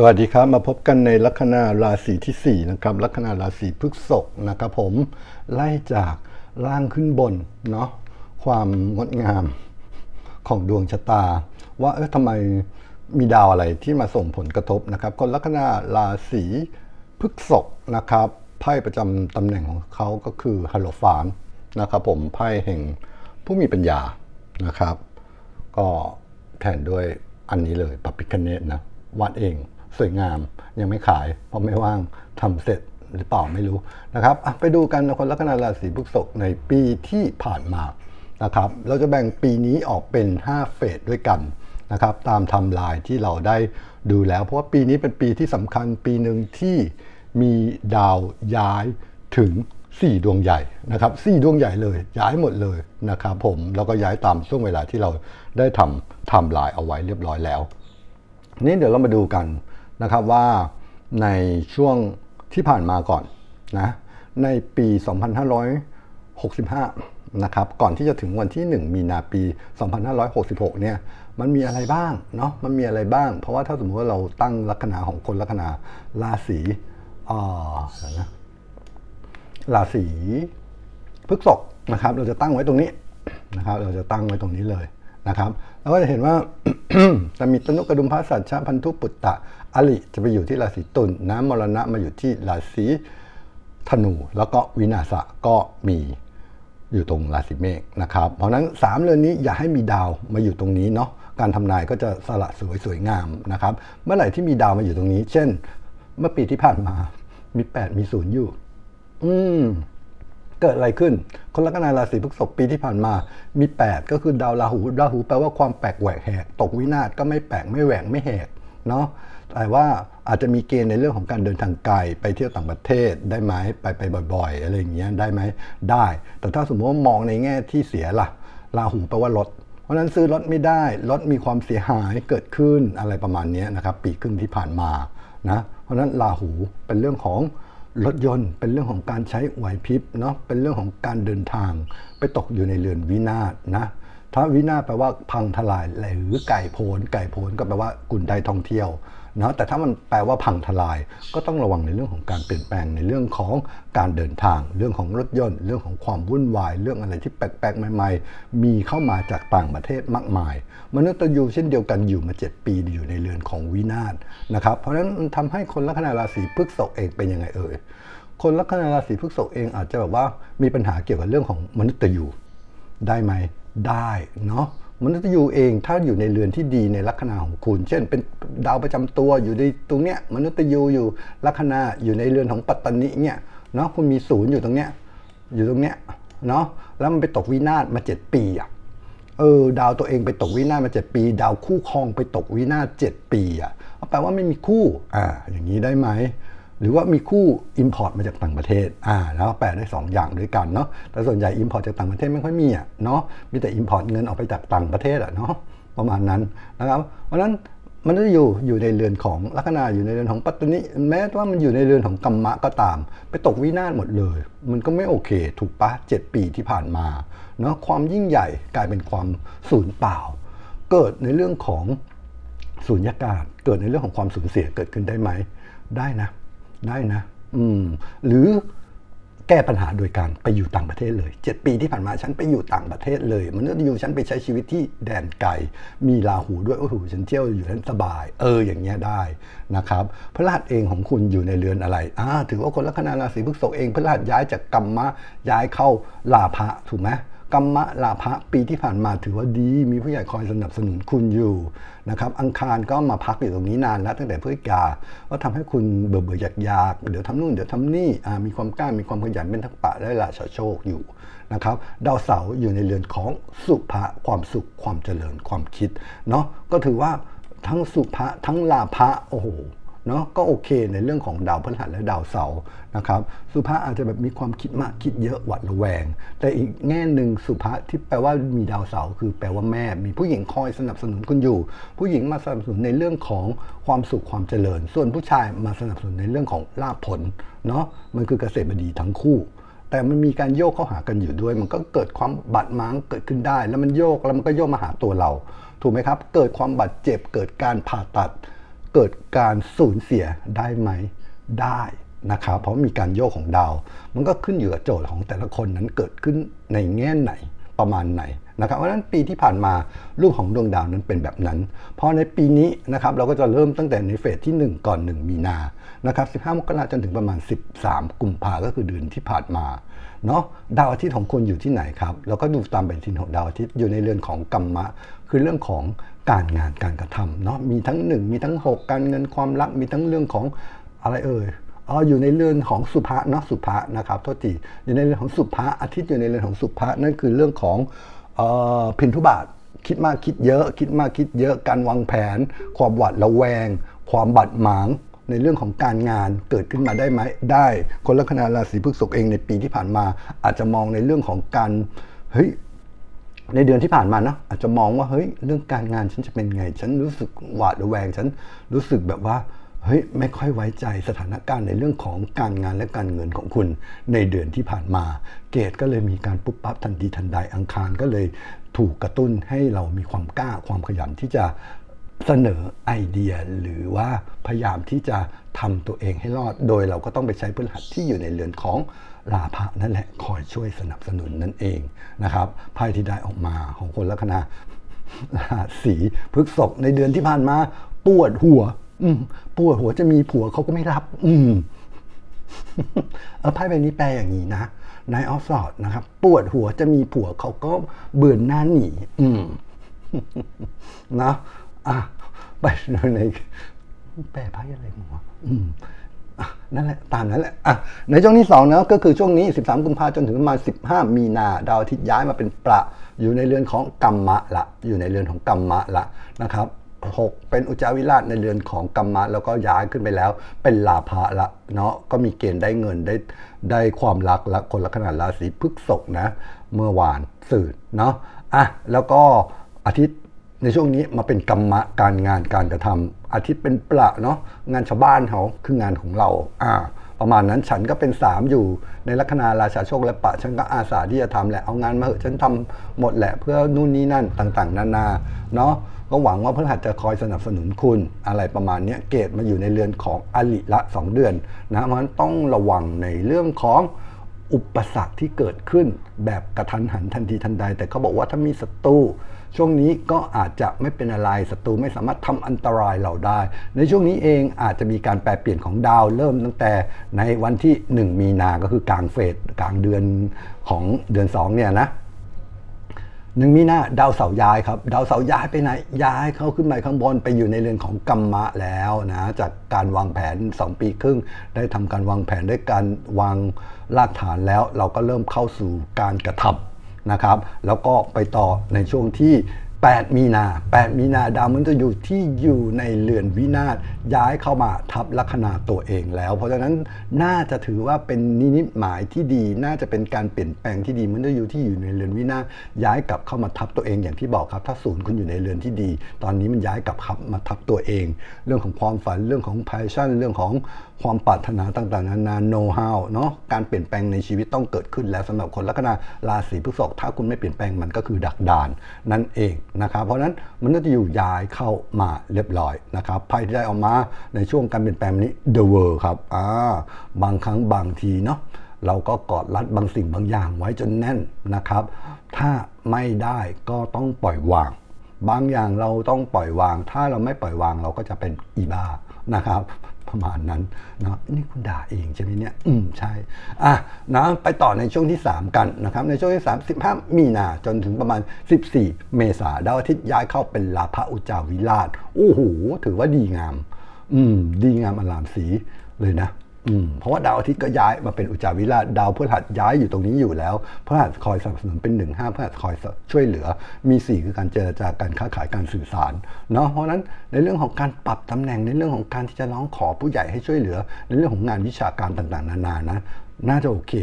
สวัสดีครับ มาพบกันในลัคนาราศีที่ 4 นะครับ ลัคนาราศีพฤษภนะครับผมไล่จากล่างขึ้นบนเนาะความงดงามของดวงชะตา ว่าเออทำไมมีดาวอะไรที่มาส่งผลกระทบนะครับคนลัคนาราศีพฤษภนะครับไพ่ประจำตำแหน่งของเขาก็คือฮัลโลฟานนะครับผมไพ่แห่งผู้มีปัญญานะครับ ก็แทนด้วยอันนี้เลยปับปิคเนตนะวาดเอง สวยงาม ยังไม่ขาย เพราะไม่ว่างทำเสร็จหรือเปล่าไม่รู้นะครับไปดูกันนะคนลัคนาราศีพฤษภในปีที่ผ่านมานะครับเราจะแบ่งปีนี้ออกเป็น 5 เฟสด้วยกันนะครับตามทำลายที่เราได้ดูแล้ว เพราะว่าปีนี้เป็นปีที่สำคัญปีหนึ่งที่มีดาวย้ายถึง 4 ดวงใหญ่นะครับ4ดวงใหญ่เลย ย้ายหมดเลยนะครับผมแล้วก็ย้ายตามช่วงเวลาที่เราได้ทำทำลายเอาไว้เรียบร้อยแล้ว นี่เดี๋ยวเรามาดูกัน นะครับว่าในช่วงที่ผ่านมาก่อนนะในปี 2565 นะครับก่อนที่จะถึงวันที่ 1 มีนาปี 2566 เนี่ยมันมีอะไรบ้างเนาะมันมีอะไรบ้าง เพราะว่าถ้าสมมติว่าเราตั้งลัคนาของคนลัคนาราศีอ่าเดี๋ยวนะราศีพฤษภนะครับ เราจะตั้งไว้ตรงนี้นะครับ เราจะตั้งไว้ตรงนี้เลย นะครับแล้วก็จะเห็นว่าจะมีตนุกระดุมพระสัจชาพันธุปุตตะอลิจะไปอยู่ที่ราศีตุลน้ำมรณะมาอยู่ที่ราศีธนู แล้วก็วินาศก็มีอยู่ตรงราศีเมษนะครับ เพราะฉะนั้น 3 เรือนนี้อย่าให้มีดาวมาอยู่ตรงนี้เนาะการทำนายก็จะสละสวยสวยงามนะครับ เมื่อไหร่ที่มีดาวมาอยู่ตรงนี้ เช่น เมื่อปีที่ผ่านมามี 8 มีศูนย์อยู่ อืม เกิดอะไรขึ้น คนลัคนาราศีพฤษภปีที่ผ่านมามี 8 ก็คือดาวราหูราหูแปลว่าความแปลกแหวกแหกตกวินาศก็ไม่แปลกไม่แหวกไม่แหกเนาะแต่ว่าอาจจะมีเกณฑ์ในเรื่องของการเดินทางไกลไปเที่ยวต่างประเทศได้ไหมไปไปบ่อย ๆ อะไรอย่างเงี้ยได้ไหมได้ แต่ถ้าสมมติว่ามองในแง่ที่เสียล่ะราหูแปลว่ารถเพราะฉะนั้นซื้อรถไม่ได้รถมีความเสียหายเกิดขึ้นอะไรประมาณนี้นะครับปีครึ่งที่ผ่านมานะเพราะฉะนั้นราหูเป็นเรื่องของ รถยนต์เป็นเรื่องของการใช้ไหวพริบเนาะเป็นเรื่องของการเดินทาง ไปตกอยู่ในเรือนวินาศนะถ้าวินาศแปลว่าพังทลายหรือไก่โพนไก่โพนก็แปลว่ากุนไดท่องเที่ยว นะแต่ถ้ามันแปลว่าพังทลาย ก็ต้องระวังในเรื่องของการเปลี่ยนแปลงในเรื่องของการเดินทาง เรื่องของรถยนต์ เรื่องของความวุ่นวาย เรื่องอะไรที่แปลกๆใหม่ ๆ มีเข้ามาจากต่างประเทศมากมาย มนุษย์ยูเช่นเดียวกันอยู่มา 7 ปีอยู่ในเรือนของวินาศนะครับเพราะฉะนั้นมันทำให้คนลัคนาราศีพฤษภเองเป็นยังไงเอ่ยคนลัคนาราศีพฤษภเองอาจจะแบบว่ามีปัญหาเกี่ยวกับเรื่องของมนุษย์ยูได้ไหมได้เนาะ มนุษย์ยูเองถ้าอยู่ในเรือนที่ดีในลัคนาของคุณ เช่น เป็นดาวประจำตัวอยู่ในตรงเนี้ยมนุษย์ยูอยู่ลัคนาอยู่ในเรือนของปัตตานิเนี่ยเนาะคุณมีศูนย์อยู่ตรงเนี้ยอยู่ตรงเนี้ยเนาะแล้วมันไปตกวินาศมาเจ็ดปีอะเออดาวตัวเองไปตกวินาศมาเจ็ดปี ดาวคู่ครองไปตกวินาศเจ็ดปีอะแปลว่าไม่มีคู่อ่าอย่างนี้ได้ไหม หรือว่ามีคู่ Import มาจากต่างประเทศอ่าแล้วแปลได้ 2 อย่างด้วยกันเนาะแต่ส่วนใหญ่ Import จากต่างประเทศไม่ค่อยมีอะเนาะมีแต่ Import เงินออกไปจากต่างประเทศอะเนาะประมาณนั้นนะครับเพราะฉะนั้นมันจะอยู่อยู่ในเรือนของลัคนาอยู่ในเรือนของปัตตนิแม้ว่ามันอยู่ในเรือนของกัมมะก็ตาม ไปตกวินาศหมดเลย มันก็ไม่โอเค ถูกปะเจ็ดปีที่ผ่านมาเนาะความยิ่งใหญ่กลายเป็นความสูญเปล่า เกิดในเรื่องของสูญญากาศ เกิดในเรื่องของความสูญเสียเกิดขึ้นได้ไหมได้นะ ได้นะ อืม หรือแก้ปัญหาโดยการไปอยู่ต่างประเทศเลย 7 ปีที่ผ่านมาฉันไปอยู่ต่างประเทศเลย มันก็อยู่ฉันไปใช้ชีวิตที่แดนไกล มีลาหูด้วยโอ้โหฉันเที่ยวอยู่ฉันสบาย เอออย่างเงี้ยได้นะครับพระรหัสเองของคุณอยู่ในเรือนอะไรอ่าถือว่าคนลัคนาราศีพฤษภเองพระรหัสย้ายจากกัมมะย้ายเข้าลาภะถูกไหม กัมมะลาภะปีที่ผ่านมาถือว่าดีมีผู้ใหญ่คอยสนับสนุนคุณอยู่นะครับอังคารก็มาพักอยู่ตรงนี้นานแล้วตั้งแต่พฤศจิกาก็ทำให้คุณเบื่อเบื่ออยากอยากเดี๋ยวทำนู่นเดี๋ยวทำนี่มีความกล้ามีความขยันเป็นทักปะได้ราชโชคอยู่นะครับดาวเสาร์อยู่ในเรือนของสุภะความสุขความเจริญความคิดเนาะก็ถือว่าทั้งสุภะทั้งลาภะโอ้โห เนาะก็โอเคในเรื่องของดาวพฤหัสและดาวเสาร์นะครับสุภาอาจจะแบบมีความคิดมากคิดเยอะหวัดระแวง แต่อีกแง่หนึ่งสุภาที่แปลว่ามีดาวเสาร์คือแปลว่าแม่ มีผู้หญิงคอยสนับสนุนคุณอยู่ ผู้หญิงมาสนับสนุนในเรื่องของความสุขความเจริญ ส่วนผู้ชายมาสนับสนุนในเรื่องของลาภผลเนาะมันคือเกษตรบดีทั้งคู่แต่มันมีการโยกเข้าหากันอยู่ด้วย มันก็เกิดความบาดหมางเกิดขึ้นได้ แล้วมันโยกแล้วมันก็โยกมาหาตัวเรา ถูกไหมครับ เกิดความบาดเจ็บเกิดการผ่าตัด เกิดการสูญเสียได้ไหมได้นะครับเพราะมีการโยกของดาว มันก็ขึ้นอยู่กับโจทย์ของแต่ละคนนั้นเกิดขึ้นในแง่ไหนประมาณไหนนะครับเพราะฉะนั้นปีที่ผ่านมารูปของดวงดาวนั้นเป็นแบบนั้น พอในปีนี้นะครับเราก็จะเริ่มตั้งแต่ในเฟสที่ 1 ก่อน 1 มีนานะครับ15 มกราจนถึงประมาณ 13 กุมภาก็คือเดือนที่ผ่านมาเนาะดาวอาทิตย์ของคุณอยู่ที่ไหนครับเราก็ดูตามปฏิทินของดาวอาทิตย์อยู่ในเรือนของกรรมะ คือเรื่องของ การงานการกระทำเนาะมีทั้ง1มีทั้ง 6 การเงินความรักมีทั้งเรื่องของอะไรเอ่ยอ๋ออยู่ในเรื่อนของสุภะเนาะสุภะนะครับโทษทีอยู่ในเรื่อนของสุภะอาทิตย์อยู่ในเรื่อนของสุภะนั่นคือเรื่องของเอ่อพินทุบาทคิดมากคิดเยอะ คิดมากคิดเยอะการวางแผน ความหวาดระแวง ความบาดหมางในเรื่องของการงานเกิดขึ้นมาได้ไหมได้ คนลัคนาราศีพฤษภเองในปีที่ผ่านมา อาจจะมองในเรื่องของการเฮ้ย ในเดือนที่ผ่านมาเนาะอาจจะมองว่าเฮ้ยเรื่องการงานฉันจะเป็นไง ฉันรู้สึกหวาดระแวง ฉันรู้สึกแบบว่าเฮ้ยไม่ค่อยไว้ใจสถานการณ์ในเรื่องของการงานและการเงินของคุณในเดือนที่ผ่านมา เกตก็เลยมีการปุ๊บปั๊บทันทีทันใดอังคารก็เลยถูกกระตุ้นให้เรามีความกล้าความขยันที่จะเสนอไอเดียหรือว่าพยายามที่จะทำตัวเองให้รอด โดยเราก็ต้องไปใช้พฤหัสที่อยู่ในเรือนของ ลาภะนั่นแหละคอยช่วยสนับสนุนนั่นเองนะครับไพ่ที่ได้ออกมาของคนลัคนาราศีพฤษภในเดือนที่ผ่านมา ปวดหัว อืปวดหัวจะมีผัวเขาก็ไม่รับ อืมเออไพ่ใบนี้แปลอย่างนี้นะนายออฟสอดนะครับ ปวดหัวจะมีผัวเขาก็เบื่อหน้าหนี อืมนะอะไปดูในแปลไพ่อะไรหมออืม นั่นแหละ ตามนั้นแหละอะในช่วงที่2เนาะก็คือช่วงนี้ 13 กุมภาพันธ์จนถึงประมาณ 15 มีนาดาวอาทิตย์ย้ายมาเป็นประอยู่ในเรือนของกรรมะละ อยู่ในเรือนของกรรมะละนะครับ6เป็นอุจาวิราชในเรือนของกรรมะแล้วก็ย้ายขึ้นไปแล้ว เป็นลาภะละเนาะก็มีเกณฑ์ได้เงินได้ได้ความรักละคนละขนาดราศีพฤษภนะ เมื่อวานสื่อเนาะอะแล้วก็อาทิตย์ ในช่วงนี้มาเป็นกรรมะการงานการกระทำอาทิตย์เป็นประเนาะงานชาวบ้านเขาคืองานของเราอ่าประมาณนั้นฉันก็เป็นสามอยู่ในลัคนาราชาโชคและปะ ฉันก็อาสาที่จะทำแหละเอางานมาเหอะฉันทำหมดแหละเพื่อนู่นนี่นั่นต่างๆ นานาเนาะก็หวังว่าพฤหัสจะคอยสนับสนุนคุณอะไรประมาณนี้เกตมาอยู่ในเรือนของอลิละ 2 เดือนนะเพราะฉะนั้นต้องระวังในเรื่องของ อุปสรรคที่เกิดขึ้นแบบกระทันหันทันทีทันใด แต่เขาบอกว่าถ้ามีศัตรูช่วงนี้ก็อาจจะไม่เป็นอะไรศัตรูไม่สามารถทำอันตรายเราได้ ในช่วงนี้เองอาจจะมีการแปลเปลี่ยนของดาวเริ่มตั้งแต่ในวันที่ 1 มีนาก็คือกลางเฟสกลางเดือนของเดือน2เนี่ยนะ หนึ่งมีนาดาวเสาย้ายครับ ดาวเสาย้ายไปไหนย้ายเข้าขึ้นไปข้างบนไปอยู่ในเรือนของกรรมะแล้วนะจากการวางแผน 2 ปีครึ่ง ได้ทำการวางแผนด้วยการวางรากฐานแล้ว เราก็เริ่มเข้าสู่การกระทำนะครับ แล้วก็ไปต่อในช่วงที่ 8 มีนา 8 มีนาดาวมันจะอยู่ที่อยู่ในเรือนวินาศย้ายเข้ามาทับลัคนาตัวเองแล้ว เพราะฉะนั้นน่าจะถือว่าเป็นนิมิตหมายที่ดี น่าจะเป็นการเปลี่ยนแปลงที่ดีมันจะอยู่ที่อยู่ในเรือนวินาศย้ายกลับเข้ามาทับตัวเองอย่างที่บอกครับ ถ้าศูนย์คุณอยู่ในเรือนที่ดี ตอนนี้มันย้ายกลับครับมาทับตัวเอง เรื่องของความฝันเรื่องของ passion เรื่องของ ความปรารถนาต่างๆ นานา know how เนาะการเปลี่ยนแปลงในชีวิตต้องเกิดขึ้นแล้วสำหรับคนลัคนาราศีพฤษภถ้าคุณไม่เปลี่ยนแปลงมันก็คือดักดานนั่นเองนะครับเพราะฉะนั้นมันก็จะอยู่ย้ายเข้ามาเรียบร้อยนะครับไพ่ที่ได้ออกมาในช่วงการเปลี่ยนแปลงนี้ the world ครับอ่าบางครั้งบางทีเนาะเราก็กอดรัดบางสิ่งบางอย่างไว้จนแน่นนะครับ ถ้าไม่ได้ก็ต้องปล่อยวาง บางอย่างเราต้องปล่อยวาง ถ้าเราไม่ปล่อยวางเราก็จะเป็นอีบ้านะครับ ประมาณนั้นนะนี่คุณด่าเองใช่ไหมเนี่ยอืมใช่อะนะไปต่อในช่วงที่ 3 กันนะครับในช่วงที่3 15มีนาจนถึงประมาณ 14 เมษาดาวอาทิตย์ย้ายเข้าเป็นลาภอุจาวิราชโอ้โหถือว่าดีงาม อืม ดีงามอลามสีเลยนะ เพราะว่าดาวอาทิตย์ก็ย้ายมาเป็นอุจาวิราชดาวพฤหัสย้ายอยู่ตรงนี้อยู่แล้วพฤหัสคอยสนับสนุนเป็นหนึ่งห้าพฤหัสคอยช่วยเหลือ มีสี่คือการเจรจาการค้าขายการสื่อสารเนาะเพราะฉะนั้นในเรื่องของการปรับตำแหน่งในเรื่องของการที่จะร้องขอผู้ใหญ่ให้ช่วยเหลือ ในเรื่องของงานวิชาการต่างๆ นานานะน่าจะโอเค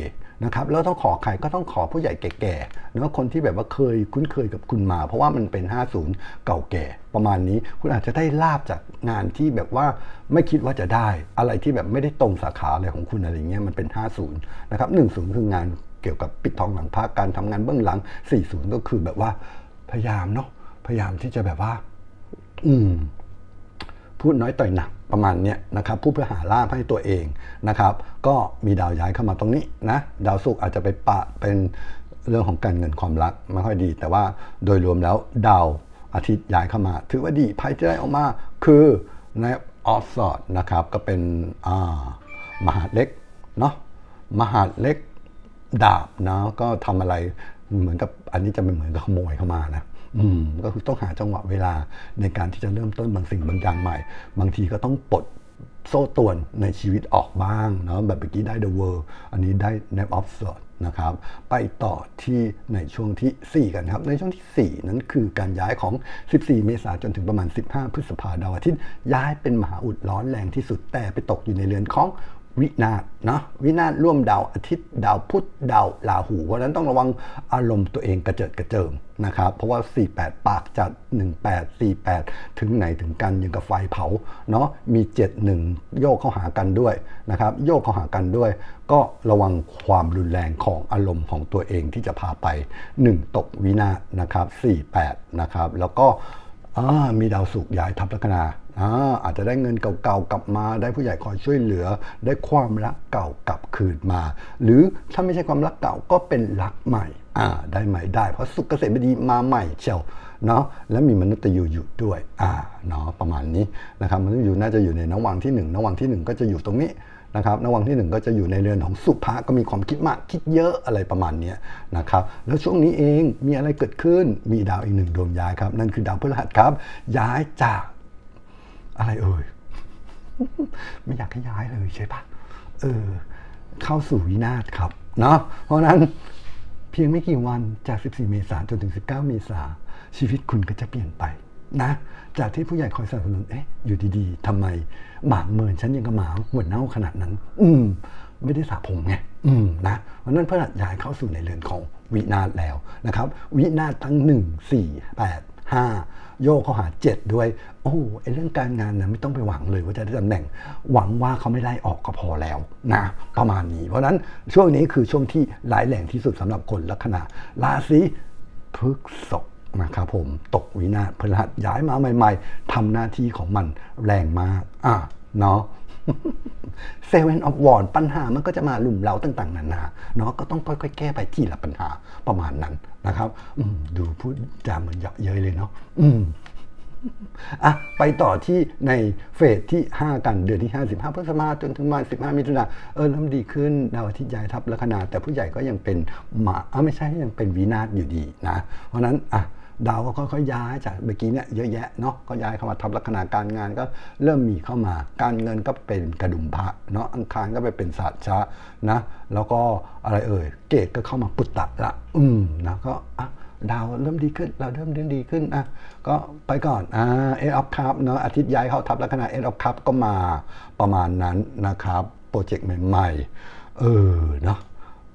นะครับแล้วต้องขอใครก็ต้องขอผู้ใหญ่แก่ๆเนาะคนที่แบบว่าเคยคุ้นเคยกับคุณมา เพราะว่ามันเป็น 50 เก่าแก่ประมาณนี้ คุณอาจจะได้ลาบจากงานที่แบบว่าไม่คิดว่าจะได้ อะไรที่แบบไม่ได้ตรงสาขาอะไรของคุณอะไรเงี้ยมันเป็น 50นะครับ10 คืองานเกี่ยวกับปิดทองหลังพระการทำงานเบื้องหลัง 40 ก็คือแบบว่าพยายามเนาะพยายามที่จะแบบว่า อืมพูดน้อยต่อยหนัก ประมาณเนี้ยนะครับพูดเพื่อหาลาภให้ตัวเองนะครับ ก็มีดาวย้ายเข้ามาตรงนี้นะดาวศุกร์อาจจะไปปะเป็นเรื่องของการเงินความรักไม่ค่อยดี แต่ว่าโดยรวมแล้วดาวอาทิตย์ย้ายเข้ามา ถือว่าดีไพ่ที่ได้ออกมาคือในออฟสอดนะครับก็เป็นอ่ามหาเล็กเนาะมหาเล็กดาบนะก็ทำอะไรเหมือนกับ อันนี้จะเป็นเหมือนกับขโมยเข้ามานะอืมก็คือต้องหาจังหวะเวลาในการที่จะเริ่มต้นบางสิ่งบางอย่างใหม่ บางทีก็ต้องปลดโซ่ตรวนในชีวิตออกบ้างเนาะแบบเมื่อกี้ได้ The World อันนี้ได้ Nap of Swords นะครับ ไปต่อที่ในช่วงทีสี่ 4 กันครับ ในช่วงที่ 4 นั้นคือการย้ายของ 14 เมษายนจนถึงประมาณ 15 พฤษภาดาวอาทิตย์ย้ายเป็นมหาอุดร้อนแรงที่สุดแต่ไปตกอยู่ในเรือนของ วินาศเนาะวินาศร่วมดาวอาทิตย์ดาวพุธดาวราหู เพราะฉะนั้นต้องระวังอารมณ์ตัวเองกระเจิดกระเจิงนะครับ เพราะว่า 48 ปากจัด 18 48 ถึงไหนถึงกันยังกับไฟเผาเนาะมี 71 โยกเข้าหากันด้วยนะครับ โยกเข้าหากันด้วย ก็ระวังความรุนแรงของอารมณ์ของตัวเองที่จะพาไป 1 ตกวินาศนะครับ 48 นะครับ แล้วก็มีดาวศุกร์ย้ายทับลัคนา อาจจะได้เงินเก่าๆกลับมา ได้ผู้ใหญ่คอยช่วยเหลือ ได้ความรักเก่ากลับคืนมา หรือถ้าไม่ใช่ความรักเก่าก็เป็นรักใหม่อ่าได้ไหม่ได้ เพราะสุขเกษมบดีมาใหม่เชียวเนาะแล้วมีมนุษย์ตยูอยู่ด้วยอ่าเนาะประมาณนี้นะครับมนุษย์ตยูน่าจะอยู่ในนวังที่หนึ่งนวังที่หนึ่งก็จะอยู่ตรงนี้นะครับนวังที่หนึ่งก็จะอยู่ในเรือนของสุภะก็มีความคิดมากคิดเยอะอะไรประมาณนี้นะครับแล้วช่วงนี้เองมีอะไรเกิดขึ้นมีดาวอีกหนึ่งดวงย้ายครับนั่นคือดาวพฤหัสครับ ย้ายจาก อะไรเอ่ย ไม่อยากให้ย้ายเลยใช่ปะเออ เข้าสู่วินาศครับ เนาะเพราะนั้นเพียงไม่กี่วันจาก 14 เมษายนจนถึง 19 เมษายนชีวิตคุณก็จะเปลี่ยนไปนะ จากที่ผู้ใหญ่คอยสนับสนุนเอ๊ะอยู่ดีๆทำไมหมาเมินฉันยังกับหมาหัวเน่าขนาดนั้น อืม ไม่ได้สระผมไงอืมนะเพราะนั้นพระหัสย้ายเข้าสู่ในเรือนของวินาศแล้วนะครับ วินาศทั้ง1 4 8 5 โยกเข้าหา 7 ด้วย โอ้ไอเรื่องการงานนะไม่ต้องไปหวังเลยว่าจะได้ตำแหน่ง หวังว่าเขาไม่ไล่ออกก็พอแล้วนะประมาณนี้ เพราะนั้นช่วงนี้คือช่วงที่ร้ายแรงที่สุดสำหรับคนลัคนาราศีพฤษภนะครับผมตกวินาศพฤหัสย้ายมาใหม่ ๆทำหน้าที่ของมันแรงมากอะ เนาะเซเว่นออฟวอนปัญหามันก็จะมาลุมเลาต่างๆนานาเนาะก็ต้องค่อยๆ แก้ไปทีละปัญหาประมาณนั้นนะครับดูพูดจาเหมือนเยาะเย้ยเลยเนาะอืมอะไปต่อที่ในเฟสที่ 5 กันเดือนที่ 5 15พฤษภาจนถึงมา15 มิถุนาเออเริ่มดีขึ้นดาวอาทิตย์ย้ายทับลัคนาแต่ผู้ใหญ่ก็ยังเป็นหมาอะไม่ใช่ยังเป็นวีนาศอยู่ดีนะ เพราะนั้นอะ ดาวก็ค่อยๆย้ายจากเมื่อกี้เนี่ยเยอะแยะเนาะก็ย้ายเข้ามาทับลัคนาการงานก็เริ่มมีเข้ามา การเงินก็เป็นกระดุมพระเนาะอังคารก็ไปเป็นศาสตร์ชะนะแล้วก็อะไรเอ่ยเกตก็เข้ามาปุตตะละ อืมนะก็อะดาวเริ่มดีขึ้น เราเริ่มเริ่มดีขึ้นอะก็ไปก่อนอ่าเอ็ดออฟคัพเนาะอาทิตย์ย้ายเข้าทับลัคนาเอ็ดออฟคัพก็มาประมาณนั้นนะครับโปรเจกต์ใหม่ๆเออเนาะ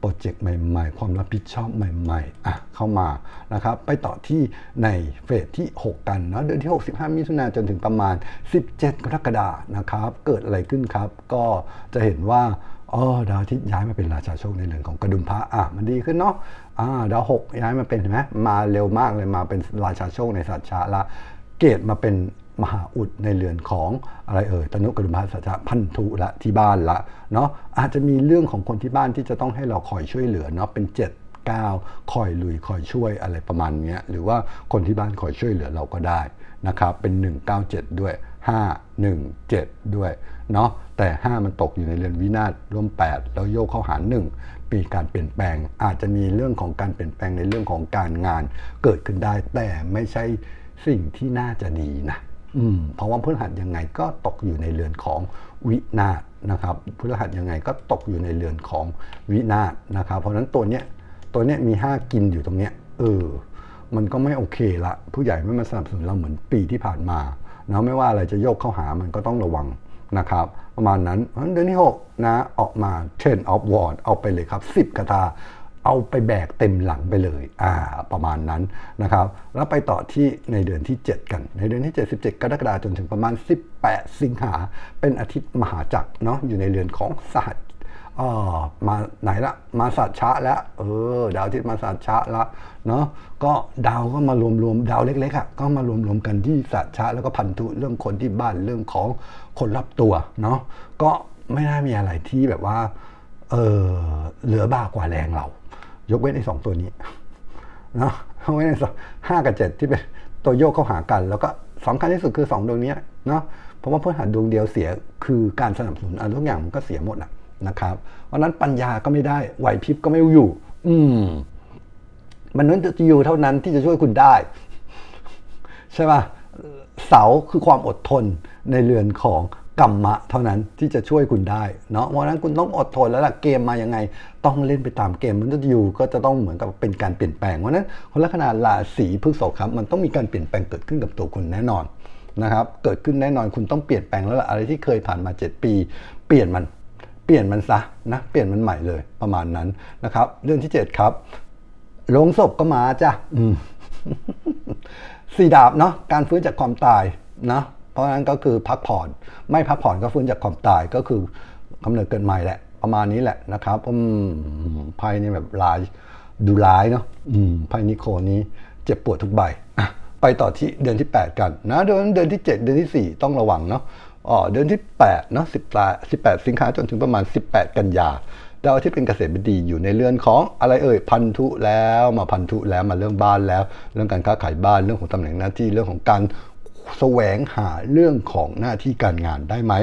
โปรเจกต์ใหม่ๆ ความรับผิดชอบใหม่ๆอะเข้ามานะครับไปต่อที่ในเฟสที่ 6 กันเนาะเดือนที่ 65 มิถุนายนจนถึงประมาณ 17 กรกฎาคมนะครับเกิดอะไรขึ้นครับ ก็จะเห็นว่าอ๋อดาวอาทิตย์ย้ายมาเป็นราชาโชคในเรื่องของกระดุมพระอะมันดีขึ้นเนาะอ่าดาวหกย้ายมาเป็นเห็นไหมมาเร็วมากเลยมาเป็นราชาโชคในสัจชาละเกตมาเป็น มหาอุดในเรือนของอะไรเอ่ยตนุกรุมพระสัจจะพันธุละที่บ้านละเนาะอาจจะมีเรื่องของคนที่บ้านที่จะต้องให้เราคอยช่วยเหลือเนาะเป็นเจ็ด9คอยลุยคอยช่วยอะไรประมาณเนี้ยหรือว่าคนที่บ้านคอยช่วยเหลือเราก็ได้นะครับเป็น 197 ด้วย 517 ด้วยเนาะแต่ 5 มันตกอยู่ในเรือนวินาศร่วม 8 แล้วโยกเข้าหาร1มีการเปลี่ยนแปลง อาจจะมีเรื่องของการเปลี่ยนแปลงในเรื่องของการงานเกิดขึ้นได้ แต่ไม่ใช่สิ่งที่น่าจะดีนะ เพราะว่าพฤหัสยังไงก็ตกอยู่ในเรือนของวินาศนะครับพฤหัสยังไงก็ตกอยู่ในเรือนของวินาศนะครับ เพราะฉะนั้นตัวเนี้ยตัวเนี้ยมี5กินอยู่ตรงเนี้ยเออมันก็ไม่โอเคละผู้ใหญ่ไม่มาสนับสนุนเราเหมือนปีที่ผ่านมานะไม่ว่าอะไรจะโยกเข้าหามันก็ต้องระวังนะครับ ประมาณนั้นเดือนที่ 6 นะออกมา ten of w a n d เอาไปเลยครับ 10กระทา เอาไปแบกเต็มหลังไปเลยอ่าประมาณนั้นนะครับ แล้วไปต่อที่ในเดือนที่ 7 กัน ในเดือนที่ 7 17 กรกฎาคมจนถึงประมาณ 18 สิงหา เป็นอาทิตย์มหาจักรเนาะอยู่ในเรือนของสหัสอ๋อมาไหนละมาสัตว์ชะแล้วเออดาวอาทิตย์มาสัตว์ชะละเนาะก็ดาวก็มารวมรวมดาวเล็กๆอะก็มารวมรวมกันที่สัตว์ชะแล้วก็พันธุเรื่องคนที่บ้านเรื่องของคนรับตัวเนาะก็ไม่น่ามีอะไรที่แบบว่าเออเหลือบ้ากว่าแรงเรา ยกเว้นไอ้สองตัวนี้เนาะเอาไว้ในสองห้ากับเจ็ดที่เป็นตัวโยกเข้าหากัน แล้วก็สำคัญที่สุดคือสองดวงเนี้ยเนาะเพราะว่าพฤหัสดวงเดียวเสียคือการสนับสนุนอะไรทุกอย่างมันก็เสียหมดนะนะครับเพราะฉะนั้นปัญญาก็ไม่ได้ไหวพริบก็ไม่อยู่ อืมมันนั้นจะอยู่เท่านั้นที่จะช่วยคุณได้ ใช่ป่ะเสาคือความอดทนในเรือนของ กรรมะเท่านั้นที่จะช่วยคุณได้เนาะเพราะนั้นคุณต้องอดทนแล้วล่ะเกมมายังไง ต้องเล่นไปตามเกมมันจะอยู่ก็จะต้องเหมือนกับเป็นการเปลี่ยนแปลงเพราะนั้นคนลัคนาราศีพฤษภครับมันต้องมีการเปลี่ยนแปลงเกิดขึ้นกับตัวคุณแน่นอนนะครับเกิดขึ้นแน่นอนคุณต้องเปลี่ยนแปลงแล้วล่ะอะไรที่เคยผ่านมา 7 ปี เปลี่ยนมันเปลี่ยนมันซะนะเปลี่ยนมันใหม่เลยประมาณนั้นนะครับ เรื่องที่ 7 ครับลงศพก็มาจ้ะอืมสี่ดาบเนาะการฟื้นจากความตายนะ ราะฉะนั้นก็คือพักผ่อน ไม่พักผ่อนก็ฟื้นจากความตายก็คือกำเนิดเกิดใหม่แหละ ประมาณนี้แหละนะครับอืมไพ่นี่แบบร้ายดูร้ายเนาะอืมไพ่นิโคนี้เจ็บปวดทุกใบอะไปต่อที่เดือนที่ 8 กันนะเดือนเดือนที่ 7 เดือนที่ 4 ต้องระวังเนาะอ๋อเดือนที่8เนาะ18 18 สิงหาจนถึงประมาณ 18 กันยาดาวอาทิตย์เป็นเกษตรบดีอยู่ในเรือนของอะไรเอ่ยพันธุแล้วมาพันธุแล้วมาเรื่องบ้านแล้ว เรื่องการค้าขายบ้านเรื่องของตำแหน่งหน้าที่เรื่องของการ แสวงหาเรื่องของหน้าที่การงานได้ไหม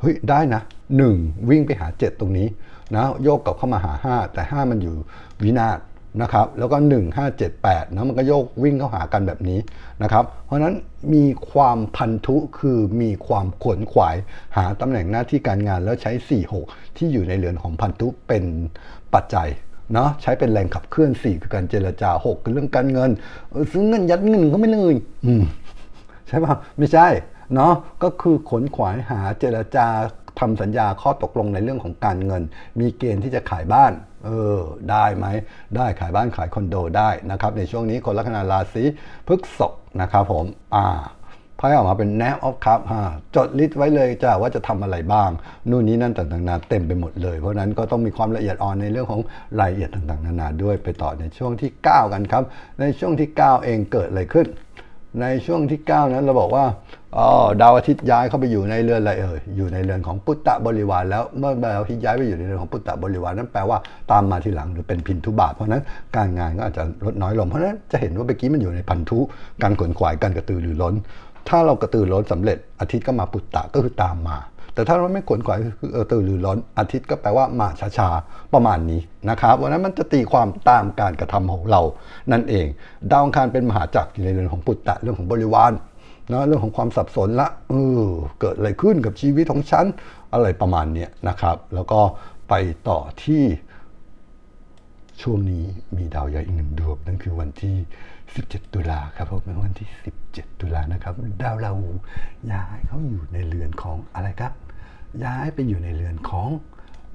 เฮ้ยได้นะหนึ่งวิ่งไปหา 7 ตรงนี้นะโยกกลับเข้ามาหา 5 แต่ 5 มันอยู่วินาศนะครับแล้วก็ 1 5 7 8นะมันก็โยกวิ่งเข้าหากันแบบนี้นะครับเพราะนั้นมีความพันธุคือมีความขวนขวายหาตำแหน่งหน้าที่การงานแล้วใช้ 4 6 ที่อยู่ในเรือนของพันธุเป็นปัจจัยเนาะใช้เป็นแรงขับเคลื่อน 4 คือการเจรจา 6 คือเรื่องการเงินซื้อเงินยัดเงินก็ไม่เลยอืม ใช่ป่ะไม่ใช่เนาะก็คือขนขวายหาเจรจาทำสัญญาข้อตกลงในเรื่องของการเงิน มีเกณฑ์ที่จะขายบ้าน เออ ได้ไหม ได้ขายบ้านขายคอนโดได้นะครับ ในช่วงนี้คนลัคนาราศีพฤกษภนะครับผม อ่าไพ่ออกมาเป็น Nap of Cup ฮะจดลิสต์ไว้เลยจ้าว่าจะทำอะไรบ้าง นู่นนี้นั่นต่างๆนานาเต็มไปหมดเลย เพราะฉะนั้นก็ต้องมีความละเอียดอ่อนในเรื่องของรายละเอียดต่างๆนานาด้วยไปต่อในช่วงที่ 9 กันครับ ในช่วงที่ 9 เองเกิดอะไรขึ้น ในช่วงที่ 9 นั้นเราบอกว่าอ๋อดาวอาทิตย์ย้ายเข้าไปอยู่ในเรือนอะไรเอ่ยอยู่ในเรือนของปุตตะบริวารแล้วเมื่อดาวอาทิตย์ย้ายไปอยู่ในเรือนของปุตตะบริวารนั้นแปลว่าตามมาทีหลังหรือเป็นพินทุบาทเพราะนั้นการงานก็อาจจะลดน้อยลงเพราะนั้นจะเห็นว่าเมื่อกี้มันอยู่ในพันธุการขวนขวายการกระตือรือร้น ถ้าเรากระตือร้นสำเร็จอาทิตย์ก็มาปุตตะก็คือตามมา แต่ถ้าเราไม่ขวนขวายคือเออตื่นหรือร้อนอาทิตย์ก็แปลว่ามาช้าๆประมาณนี้นะครับวันนั้นมันจะตีความตามการกระทำของเรา นั่นเอง ดาวอังคารเป็นมหาจักรในเรื่องของปุตตะเรื่องของบริวารนะเรื่องของความสับสนละเออเกิดอะไรขึ้นกับชีวิตของฉันอะไรประมาณเนี้ยนะครับ แล้วก็ไปต่อที่ ช่วงนี้มีดาวย้ายอีกหนึ่งดวงนั่นคือวันที่ 17 ตุลาครับผมวันที่ 17 ตุลานะครับ ดาวราหูย้ายเขาอยู่ในเรือนของอะไรครับ ย้ายไปอยู่ในเรือนของ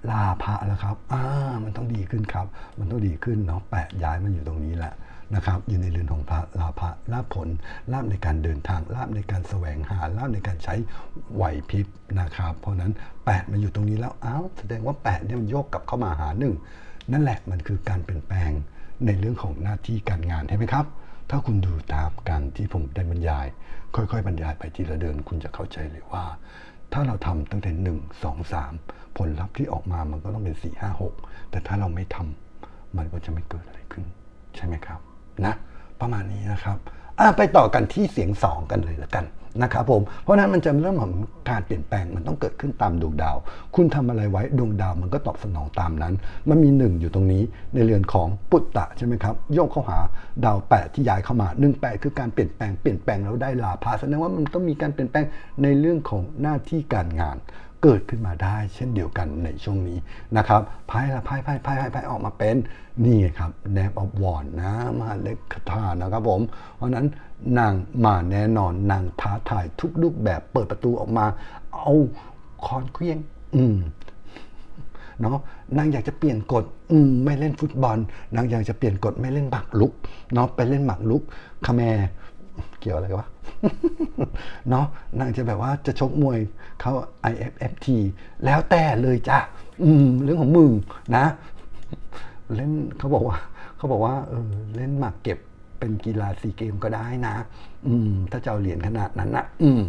ลาภะแล้วครับอ่ามันต้องดีขึ้นครับ มันต้องดีขึ้นเนาะแปะย้ายมันอยู่ตรงนี้แหละนะครับ อยู่ในเรือนของพระลาภะลาภผลลาบในการเดินทางลาบในการแสวงหาลาบในการใช้ไหวพริบนะครับ เพราะนั้นแปดมาอยู่ตรงนี้แล้วอ้าวแสดงว่าแปดเนี่ยมันโยกกลับเข้ามาหาหนึ่งนั่นแหละมันคือการเปลี่ยนแปลงในเรื่องของหน้าที่การงานใช่ไหมครับ ถ้าคุณดูตามการที่ผมได้บรรยาย ค่อยๆ บรรยายไปทีละเดือนคุณจะเข้าใจเลยว่า ถ้าเราทำตั้งแต่หนึ่งสองสามผลลัพธ์ที่ออกมามันก็ต้องเป็นสี่ห้าหกแต่ถ้าเราไม่ทำมันก็จะไม่เกิดอะไรขึ้น ใช่ไหมครับ นะ ประมาณนี้นะครับ ไปต่อกันที่เสียงสองกันเลยละกันนะครับผม เพราะนั้นมันจะเริ่มของการเปลี่ยนแปลงมันต้องเกิดขึ้นตามดวงดาว คุณทำอะไรไว้ดวงดาวมันก็ตอบสนองตามนั้น มันมีหนึ่งอยู่ตรงนี้ในเรือนของปุตตะใช่ไหมครับโยกเข้าหาดาวแปดที่ย้ายเข้ามาหนึ่งแปดคือการเปลี่ยนแปลงเปลี่ยนแปลงแล้วได้ลาภาแสดงว่ามันต้องมีการเปลี่ยนแปลงในเรื่องของหน้าที่การงาน เกิดขึ้นมาได้เช่นเดียวกันในช่วงนี้นะครับไพ่ละไพ่ไพ่ไพ่ไพ่ไพ่ออกมาเป็นนี่ครับแนบออฟวอนนะมาเล็กคาถานะครับผม เพราะนั้นนางมาแน่นอนนางท้าทายทุกรูปแบบเปิดประตูออกมา เอาคอนเคลียง อืมเนาะนางอยากจะเปลี่ยนกฎอืมไม่เล่นฟุตบอล นางอยากจะเปลี่ยนกฎไม่เล่นหมากลุกเนาะไปเล่นหมากลุกคาแม เกี่ยวอะไรกันวะเนาะนางจะแบบว่าจะชกมวยเขา IFFT แล้วแต่เลยจ้ะอืมเรื่องของมึงนะ เล่นเขาบอกว่าเขาบอกว่าเออเล่นหมากเก็บเป็นกีฬาซีเกมก็ได้นะ อืม ถ้าจะเอาเหรียญขนาดนั้นนะอืม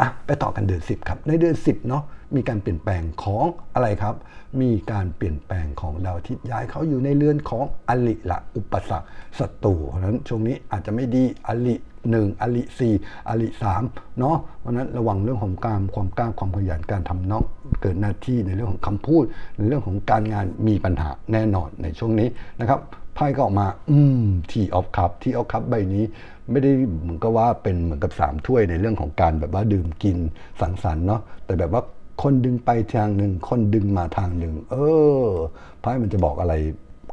อะไปต่อกันเดือนสิบครับ ในเดือนสิบเนาะ มีการเปลี่ยนแปลงของอะไรครับ มีการเปลี่ยนแปลงของดาวอาทิตย์ย้ายเขาอยู่ในเรือนของอลิละอุปสรรคศัตรูเพราะนั้นช่วงนี้อาจจะไม่ดีอลิหนึ่งอลิสี่อลิสามเนาะเพราะนั้นระวังเรื่องของการความกล้าความขยันการทำนาะเกิดหน้าที่ในเรื่องของคำพูด ในเรื่องของการงานมีปัญหาแน่นอนในช่วงนี้นะครับไพ่ก็ออกมา อืม ทีออฟคัพทีออฟคัพใบนี้ ไม่ได้เหมือนกับว่าเป็นเหมือนกับสามถ้วยในเรื่องของการแบบว่าดื่มกินสังสรรค์เนาะแต่แบบว่า คนดึงไปทางหนึ่ง คนดึงมาทางหนึ่ง เออไพ่มันจะบอกอะไร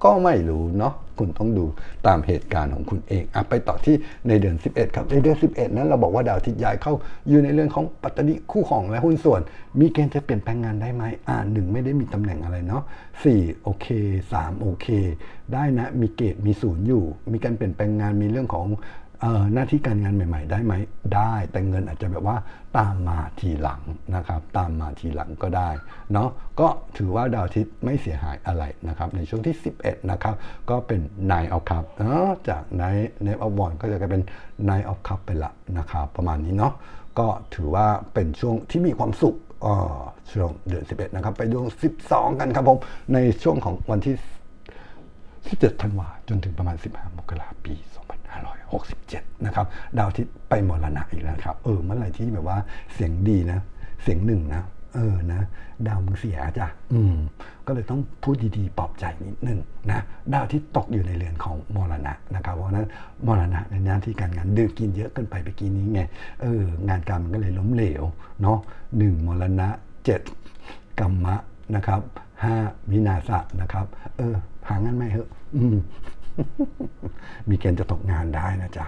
ก็ไม่รู้เนาะคุณต้องดูตามเหตุการณ์ของคุณเองอะไปต่อที่ในเดือน 11 ครับ ในเดือน 11 นั้นเราบอกว่าดาวทิตย์ย้ายเข้าอยู่ในเรื่องของปัตตนิคู่ของและหุ้นส่วน มีเกณฑ์จะเปลี่ยนแปลงงานได้ไหมอ่าหนึ่งไม่ได้มีตำแหน่งอะไรเนาะสี่โอเคสามโอเค ได้นะมีเกณฑ์มีศูนย์อยู่ มีการเปลี่ยนแปลงงานมีเรื่องของ หน้าที่การงานใหม่ ๆ ได้ไหมได้แต่เงินอาจจะแบบว่าตามมาทีหลังนะครับ ตามมาทีหลังก็ได้เนาะก็ถือว่าดาวอาทิตย์ไม่เสียหายอะไรนะครับ ในช่วงที่ 11 นะครับ ก็เป็น Nine of Cup เออจาก Nine Nine of Wands ก็จะกลายเป็น Nine of Cup ไปละนะครับประมาณนี้เนาะก็ถือว่าเป็นช่วงที่มีความสุขอ่อช่วงเดือน 11 นะครับ ไปดวง 12 กันครับผม ในช่วงของวันที่17ธันวาจนถึงประมาณ 15 มกราปี 2567 นะครับ ดาวทิตย์ไปมรณะอีกแล้วครับ เออ เมื่อไหร่ที่แบบว่าเสียงดีนะ เสียงหนึ่งนะ เออนะ ดาวมึงเสียจ้ะ อืม ก็เลยต้องพูดดีๆปลอบใจนิดนึงนะ ดาวที่ตกอยู่ในเรือนของมรณะนะครับ เพราะฉะนั้นมรณะในหน้าที่การงานดื่มกินเยอะเกินไปไปกินนี้ไง เออ งานการมันก็เลยล้มเหลว เนาะหนึ่งมรณะเจ็ดกรรมะนะครับห้าวินาศะนะครับ เออ หางานไหมเหอะ อืม มีเกณฑ์จะตกงานได้นะจ๊ะ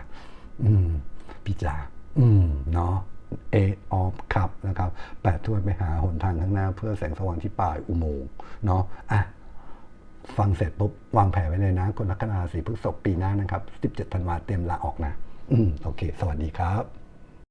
อืมพี่จ๋าอืมเนาะ A of Cup นะครับแปดถ้วยไปหาหนทางข้างหน้า เพื่อแสงสว่างที่ปลายอุโมงค์เนาะอะฟังเสร็จปุ๊บ วางแผนไว้เลยนะ คนลัคนาราศีพฤษภปีหน้านะครับ 17ธันวาเตรียมลาออกนะ อืมโอเค สวัสดีครับ